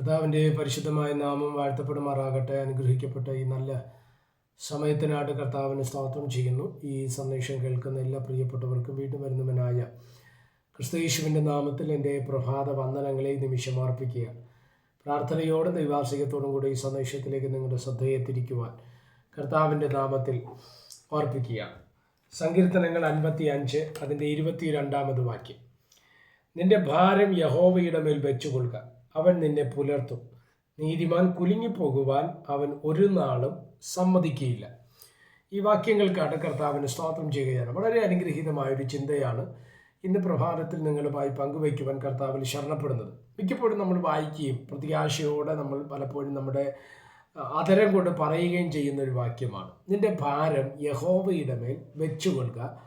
കർത്താവിന്റെ പരിശുദ്ധമായ നാമം വാഴ്ത്തപ്പെടുമാറാകട്ടെ. അനുഗ്രഹിക്കപ്പെട്ട ഈ നല്ല സമയത്തിനായിട്ട് കർത്താവിന് സ്തോത്രം ചെയ്യുന്നു. ഈ സന്ദേശം കേൾക്കുന്ന എല്ലാ പ്രിയപ്പെട്ടവർക്കും വീണ്ടും വരുന്നവനായ ക്രിസ്തയേശുവിന്റെ നാമത്തിൽ എന്റെ പ്രഭാത വന്ദനങ്ങളെ നിമിഷം അർപ്പിക്കുക. പ്രാർത്ഥനയോടും ദൈവാസികത്തോടും കൂടി ഈ സന്ദേശത്തിലേക്ക് നിങ്ങളുടെ ശ്രദ്ധയെ തിരിക്കുവാൻ കർത്താവിന്റെ നാമത്തിൽ ഓർപ്പിക്കുക സങ്കീർത്തനങ്ങൾ അൻപത്തി അഞ്ച് അതിന്റെ ഇരുപത്തി രണ്ടാമത് വാക്യം. നിന്റെ ഭാരം യഹോവയുടെ മേൽ വെച്ചുകൊള്ളുക. അവൻ നിന്നെ പുലർത്തും. നീതിമാൻ കുലുങ്ങിപ്പോകുവാൻ അവൻ ഒരു നാളും സമ്മതിക്കുകയില്ല ഈ വാക്യങ്ങൾക്കാണ് കർത്താവിന് സ്തോത്രം ചെയ്യുകയാണ്. വളരെ അനുഗ്രഹീതമായ ഒരു ചിന്തയാണ് ഇന്ന് പ്രഭാതത്തിൽ നിങ്ങളുമായി പങ്കുവയ്ക്കുവാൻ കർത്താവിൽ ശരണപ്പെടുന്നത്. മിക്കപ്പോഴും നമ്മൾ വായിക്കുകയും പ്രത്യാശയോടെ നമ്മൾ പലപ്പോഴും നമ്മുടെ അതരം കൊണ്ട് പറയുകയും ചെയ്യുന്ന ഒരു വാക്യമാണ്. നിന്റെ ഭാരം യഹോവയുടെ മേൽ വെച്ചുകൊള്ളുക.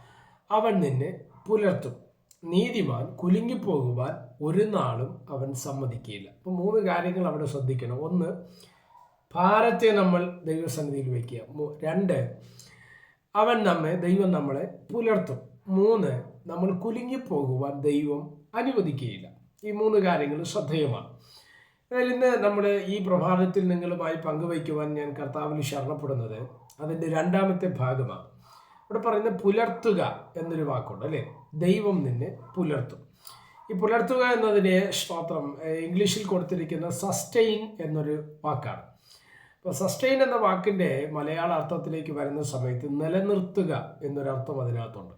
അവൻ നിന്നെ പുലർത്തും. നീതിമാൻ കുലുങ്ങിപ്പോകുവാൻ ഒരു നാളും അവൻ സമ്മതിക്കില്ല. അപ്പോൾ മൂന്ന് കാര്യങ്ങൾ അവിടെ ശ്രദ്ധിക്കണം. ഒന്ന് ഭാരത്തെ നമ്മൾ ദൈവസന്നിധിയിൽ വയ്ക്കുക. രണ്ട് അവൻ നമ്മെ ദൈവം നമ്മളെ പുലർത്തും. മൂന്ന് നമ്മൾ കുലുങ്ങിപ്പോകുവാൻ ദൈവം അനുവദിക്കുകയില്ല. ഈ മൂന്ന് കാര്യങ്ങൾ ശ്രദ്ധേയമാണ്. എന്നാൽ ഇന്ന് നമ്മൾ ഈ പ്രഭാതത്തിൽ നിങ്ങളുമായി പങ്കുവയ്ക്കുവാൻ ഞാൻ കർത്താവിൽ ശരണപ്പെടുന്നത് അതിന്റെ രണ്ടാമത്തെ ഭാഗമാണ്. ഇവിടെ പറയുന്ന പുലർത്തുക എന്നൊരു വാക്കുണ്ട് അല്ലേ? ദൈവം നിന്നെ പുലർത്തും. ഈ പുലർത്തുക എന്നതിനെ സ്തോത്രം ഇംഗ്ലീഷിൽ കൊടുത്തിരിക്കുന്ന സസ്റ്റെയിൻ എന്നൊരു വാക്കാണ്. അപ്പോൾ സസ്റ്റെയിൻ എന്ന വാക്കിന്റെ മലയാള അർത്ഥത്തിലേക്ക് വരുന്ന സമയത്ത് നിലനിർത്തുക എന്നൊരർത്ഥം അതിനകത്തുണ്ട്.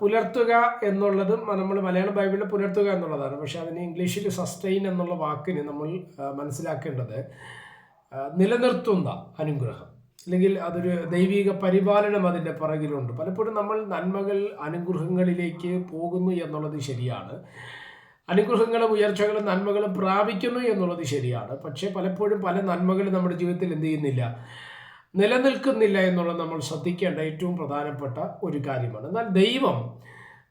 പുലർത്തുക എന്നുള്ളതും നമ്മൾ മലയാള ബൈബിളിൽ പുലർത്തുക എന്നുള്ളതാണ്. പക്ഷേ അതിന് ഇംഗ്ലീഷിൽ സസ്റ്റെയിൻ എന്നുള്ള വാക്കിന് നമ്മൾ മനസ്സിലാക്കേണ്ടത് നിലനിർത്തുന്ന അനുഗ്രഹം. അല്ലെങ്കിൽ അതൊരു ദൈവിക പരിപാലനം അതിന്റെ പിറകിലുണ്ട്. പലപ്പോഴും നമ്മൾ നന്മകൾ അനുഗ്രഹങ്ങളിലേക്ക് പോകുന്നു എന്നുള്ളത് ശരിയാണ്. അനുഗ്രഹങ്ങളും ഉയർച്ചകളും നന്മകളും പ്രാപിക്കുന്നു എന്നുള്ളത് ശരിയാണ്. പക്ഷേ പലപ്പോഴും പല നന്മകളും നമ്മുടെ ജീവിതത്തിൽ എന്ത് ചെയ്യുന്നില്ല? നിലനിൽക്കുന്നില്ല എന്നുള്ളത് നമ്മൾ ശ്രദ്ധിക്കേണ്ട ഏറ്റവും പ്രധാനപ്പെട്ട ഒരു കാര്യമാണ്. എന്നാൽ ദൈവം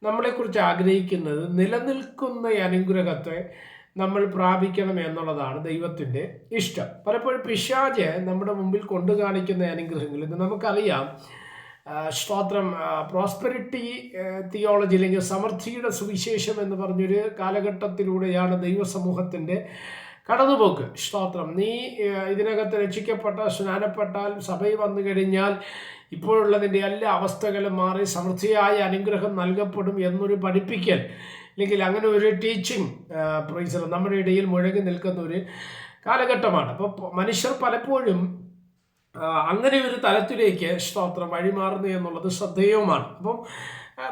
നമ്മളെക്കുറിച്ച് ആഗ്രഹിക്കുന്നത് നിലനിൽക്കുന്ന അനുഗ്രഹത്തെ നമ്മൾ പ്രാപിക്കണം എന്നുള്ളതാണ് ദൈവത്തിന്റെ ഇഷ്ടം. പലപ്പോഴും പിശാജ് നമ്മുടെ മുമ്പിൽ കൊണ്ടു കാണിക്കുന്ന അനുഗ്രഹങ്ങൾ. ഇന്ന് നമുക്കറിയാം. സ്തോത്രം പ്രോസ്പെരിറ്റി തിയോളജി അല്ലെങ്കിൽ സമൃദ്ധിയുടെ സുവിശേഷം എന്ന് പറഞ്ഞൊരു കാലഘട്ടത്തിലൂടെയാണ് ദൈവസമൂഹത്തിന്റെ കടന്നുപോക്ക്. സ്തോത്രം നീ ഇതിനകത്ത് രക്ഷിക്കപ്പെട്ട സ്നാനപ്പെട്ടാൽ സഭയിൽ വന്നു കഴിഞ്ഞാൽ ഇപ്പോഴുള്ളതിന്റെ എല്ലാ അവസ്ഥകളും മാറി സമൃദ്ധിയായ അനുഗ്രഹം നൽകപ്പെടും എന്നൊരു പഠിപ്പിക്കൽ. അല്ലെങ്കിൽ അങ്ങനെ ഒരു ടീച്ചിങ് പ്രൈസർ നമ്മുടെ ഇടയിൽ മുഴങ്ങി നിൽക്കുന്ന ഒരു കാലഘട്ടമാണ്. അപ്പോൾ മനുഷ്യർ പലപ്പോഴും അങ്ങനെ ഒരു തലത്തിലേക്ക് സ്തോത്രം വഴിമാറുന്നു എന്നുള്ളത് ശ്രദ്ധേയവുമാണ്. അപ്പം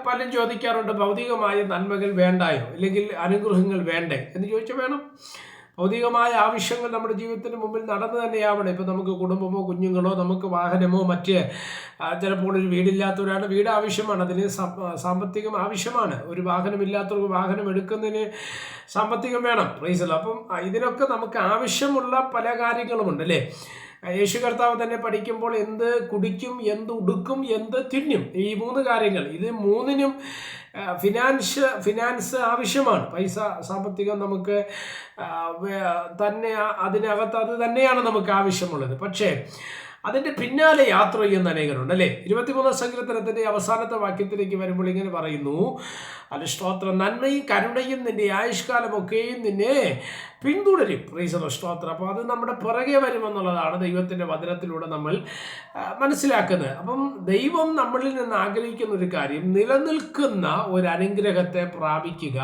പലരും ചോദിക്കാറുണ്ട് ഭൗതികമായ നന്മകൾ വേണ്ടായോ? അല്ലെങ്കിൽ അനുഗ്രഹങ്ങൾ വേണ്ടേ? എന്ന് ചോദിച്ചാൽ വേണം. ഭൗതികമായ ആവശ്യങ്ങൾ നമ്മുടെ ജീവിതത്തിന് മുമ്പിൽ നടന്നു തന്നെയാവണം. ഇപ്പം നമുക്ക് കുടുംബമോ കുഞ്ഞുങ്ങളോ നമുക്ക് വാഹനമോ മറ്റ് ചിലപ്പോൾ ഒരു വീടില്ലാത്തവരാണ് വീട് ആവശ്യമാണ്. അതിന് സാമ്പത്തികം ആവശ്യമാണ്. ഒരു വാഹനമില്ലാത്തവർക്ക് വാഹനം എടുക്കുന്നതിന് സാമ്പത്തികം വേണം. പ്രൈസല്ല അപ്പം ഇതിനൊക്കെ നമുക്ക് ആവശ്യമുള്ള പല കാര്യങ്ങളുമുണ്ട് അല്ലേ? യേശു കർത്താവ് തന്നെ പഠിക്കുമ്പോൾ എന്ത് കുടിക്കും എന്ത് ഉടുക്കും എന്ത് തിന്നും ഈ മൂന്ന് കാര്യങ്ങൾ. ഇത് മൂന്നിനും ഫിനാൻസ് ഫിനാൻസ് ആവശ്യമാണ്. പൈസ സാമ്പത്തികം നമുക്ക് തന്നെ അതിനകത്ത് അത് തന്നെയാണ് നമുക്ക് ആവശ്യമുള്ളത്. പക്ഷേ അതിന്റെ പിന്നാലെ യാത്ര ചെയ്യുന്ന അനേകരുണ്ട് അല്ലേ? ഇരുപത്തിമൂന്നാം സങ്കീർത്തനത്തിന്റെ അവസാനത്തെ വാക്യത്തിലേക്ക് വരുമ്പോൾ ഇങ്ങനെ പറയുന്നു അത് സ്തോത്രം നന്മയും കരുണയും നിന്റെ ആയുഷ്കാലമൊക്കെയും നിന്നെ പിന്തുടരും. റീസണോ സ്തോത്രം. അപ്പോൾ അത് നമ്മുടെ പുറകെ വരുമെന്നുള്ളതാണ് ദൈവത്തിന്റെ വചനത്തിലൂടെ നമ്മൾ മനസ്സിലാക്കുന്നത്. അപ്പം ദൈവം നമ്മളിൽ നിന്ന് ആഗ്രഹിക്കുന്ന ഒരു കാര്യം നിലനിൽക്കുന്ന ഒരു അനുഗ്രഹത്തെ പ്രാപിക്കുക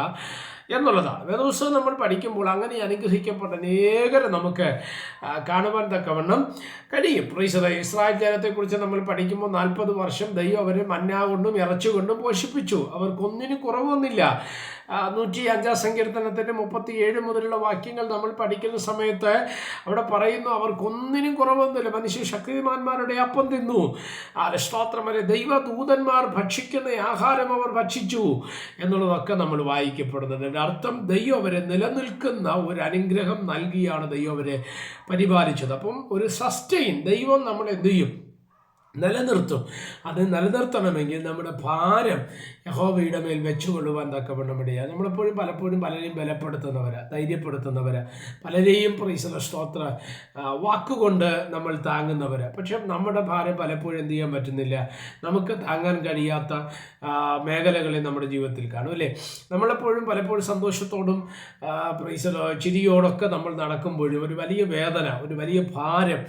എന്നുള്ളതാണ്. വേദപുസ്തകം നമ്മൾ പഠിക്കുമ്പോൾ അങ്ങനെ അനുഗ്രഹിക്കപ്പെട്ട അനേകരെ നമുക്ക് കാണുവാൻ തക്കവണ്ണം കഴിയും. പ്രീസത ഇസ്രായേൽ ജനത്തെക്കുറിച്ച് നമ്മൾ പഠിക്കുമ്പോൾ നാൽപ്പത് വർഷം ദൈവം അവരെ മന്ന കൊണ്ടും പോഷിപ്പിച്ചു. അവർക്കൊന്നിനും കുറവൊന്നില്ല നൂറ്റി അഞ്ചാം സങ്കീർത്തനത്തിന്റെ മുപ്പത്തി ഏഴ് മുതലുള്ള വാക്യങ്ങൾ നമ്മൾ പഠിക്കുന്ന സമയത്ത് അവിടെ പറയുന്നു അവർക്കൊന്നിനും കുറവൊന്നുമില്ല. മനുഷ്യ ശക്തിമാന്മാരുടെ അപ്പം തിന്നു. സ്തോത്രം വരെ ദൈവദൂതന്മാർ ഭക്ഷിക്കുന്ന ആഹാരം അവർ ഭക്ഷിച്ചു എന്നുള്ളതൊക്കെ നമ്മൾ വായിക്കപ്പെടുന്നുണ്ട് അതിന്റെ അർത്ഥം ദൈവം അവരെ നിലനിൽക്കുന്ന ഒരു അനുഗ്രഹം നൽകിയാണ് ദൈവം അവരെ പരിപാലിച്ചത്. അപ്പം ഒരു സസ്റ്റെയിൻ ദൈവം നമ്മൾ എന്ത് ചെയ്യും? നിലനിർത്തും. അത് നിലനിർത്തണമെങ്കിൽ നമ്മുടെ ഭാരം യഹോവയുടെ മേൽ വെച്ചുകൊള്ളുവാൻ തക്കവണ്ണം ഇടയാണ് നമ്മളെപ്പോഴും പലപ്പോഴും പലരെയും ബലപ്പെടുത്തുന്നവരാ ധൈര്യപ്പെടുത്തുന്നവരാ പലരെയും പ്രീസല സ്തോത്ര വാക്കുകൊണ്ട് നമ്മൾ താങ്ങുന്നവരാ. പക്ഷെ നമ്മുടെ ഭാരം പലപ്പോഴും എന്ത് ചെയ്യാൻ പറ്റുന്നില്ല? നമുക്ക് താങ്ങാൻ കഴിയാത്ത മേഖലകളെ നമ്മുടെ ജീവിതത്തിൽ കാണും അല്ലേ? നമ്മളെപ്പോഴും പലപ്പോഴും സന്തോഷത്തോടും പ്രീസലോ ചിരിയോടൊക്കെ നമ്മൾ നടക്കുമ്പോഴും ഒരു വലിയ വേദന ഒരു വലിയ ഭാരം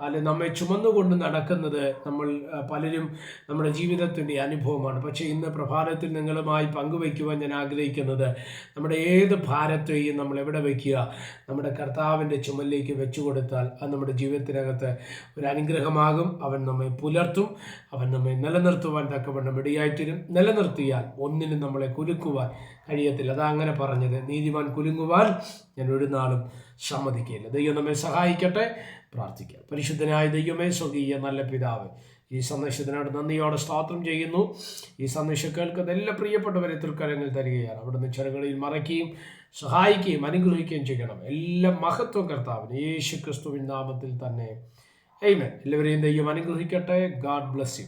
അല്ലെ നമ്മെ ചുമന്നുകൊണ്ട് നടക്കുന്നത് നമ്മൾ പലരും നമ്മുടെ ജീവിതത്തിന്റെ അനുഭവമാണ്. പക്ഷേ ഇന്ന് പ്രഭാതത്തിൽ നിങ്ങളുമായി പങ്കുവയ്ക്കുവാൻ ഞാൻ ആഗ്രഹിക്കുന്നത് നമ്മുടെ ഏത് ഭാരത്തെയും നമ്മൾ എവിടെ വയ്ക്കുക? നമ്മുടെ കർത്താവിന്റെ ചുമലിലേക്ക് വെച്ചു കൊടുത്താൽ അത് നമ്മുടെ ജീവിതത്തിനകത്ത് ഒരു അനുഗ്രഹമാകും. അവൻ നമ്മെ പുലർത്തും. അവൻ നമ്മെ നിലനിർത്തുവാൻ തക്കവണ്ണം ഇടയായിത്തരും. നിലനിർത്തിയാൽ ഒന്നിനും നമ്മളെ കുലുക്കുവാൻ കഴിയത്തില്ല. അതാ അങ്ങനെ പറഞ്ഞത്. നീതിമാൻ കുലുങ്ങുവാൻ ഞാൻ ഒരു നാളും സമ്മതിക്കില്ല ദൈവം നമ്മെ സഹായിക്കട്ടെ. പ്രാർത്ഥിക്കാം. പരിശുദ്ധനായ ദൈവമേ സ്വകീയ നല്ല പിതാവ് ഈ സന്ദേശത്തിനോട് നന്ദിയോടെ സ്തോത്രം ചെയ്യുന്നു. ഈ സന്ദേശം കേൾക്കുന്ന എല്ലാ പ്രിയപ്പെട്ടവരെ തൃക്കരങ്ങൾ തരികയാണ്. അവിടുന്ന് ചെറുകളിൽ മറയ്ക്കുകയും സഹായിക്കുകയും അനുഗ്രഹിക്കുകയും ചെയ്യണം. എല്ലാ മഹത്വം കർത്താവിന് യേശു ക്രിസ്തുവിൻ നാമത്തിൽ തന്നെ. എയ്മൻ എല്ലാവരെയും ദൈവം അനുഗ്രഹിക്കട്ടെ. God bless you